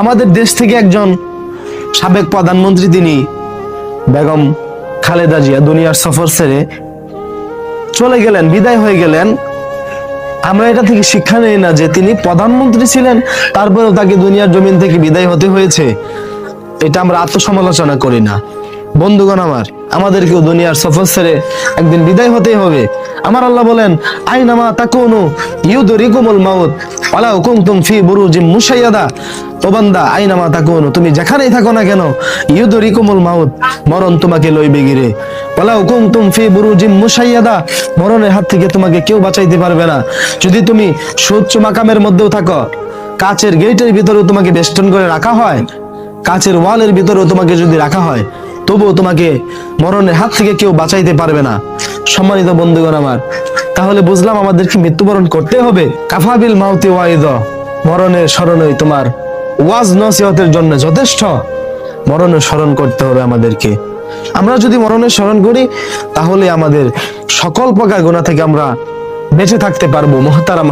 আমাদের দেশ থেকে একজন সাবেক প্রধানমন্ত্রী তিনি, বেগম খালেদা জিয়া, দুনিয়ার সফর সেরে চলে গেলেন, বিদায় হয়ে গেলেন। আমরা এটা থেকে শিক্ষা নেই না যে তিনি প্রধানমন্ত্রী ছিলেন, তারপরেও তাকে দুনিয়ার জমিন থেকে বিদায় হতে হয়েছে। এটা আমরা আত্মসমালোচনা করি না। বন্ধুগণ আমার আমাদেরকেও দুনিয়ার সফর ছেড়ে একদিন বিদায় হতেই হবে। আমার আল্লাহ বলেন, আইনামা তাকুনু ইউদরিকুমুল মাউত ওয়ালাউ কুনতুম ফি বুরুজিম মুশাইয়াদা। ও বান্দা, আইনামা তাকুনু, তুমি যেখানেই থাকো না কেন, ইউদরিকুমুল মাউত, মরণ তোমাকে লইবে গিরে। ওয়ালাউ কুনতুম ফি বুরুজিম মুশাইয়াদা, মরণের হাত থেকে তোমাকে কেউ বাঁচাইতে পারবে না। যদি তুমি সুচ্চ মাকামের মধ্যেও থাকো, কাচের গেটের ভিতরেও তোমাকে বেষ্টন করে রাখা হয়, কাচের ওয়ালের ভিতরেও তোমাকে যদি রাখা হয় তবুও তোমাকে মরণের হাত থেকে কেউ বাঁচাইতে পারবে না। সম্মানিত বন্ধুগণ আমার, তাহলে বুঝলাম আমাদেরকে মৃত্যুবরণ করতে হবে। কাফাবিল মাউতি ওয়াইদ। মরণের স্মরণই তোমার ওয়াজ নসিহতের জন্য যথেষ্ট। মরণের স্মরণ করতে হবে আমাদেরকে। আমরা যদি মরণের স্মরণ করি, তাহলে আমাদের সকল প্রকার গোনা থেকে আমরা বেঁচে থাকতে পারব, মহতারাম।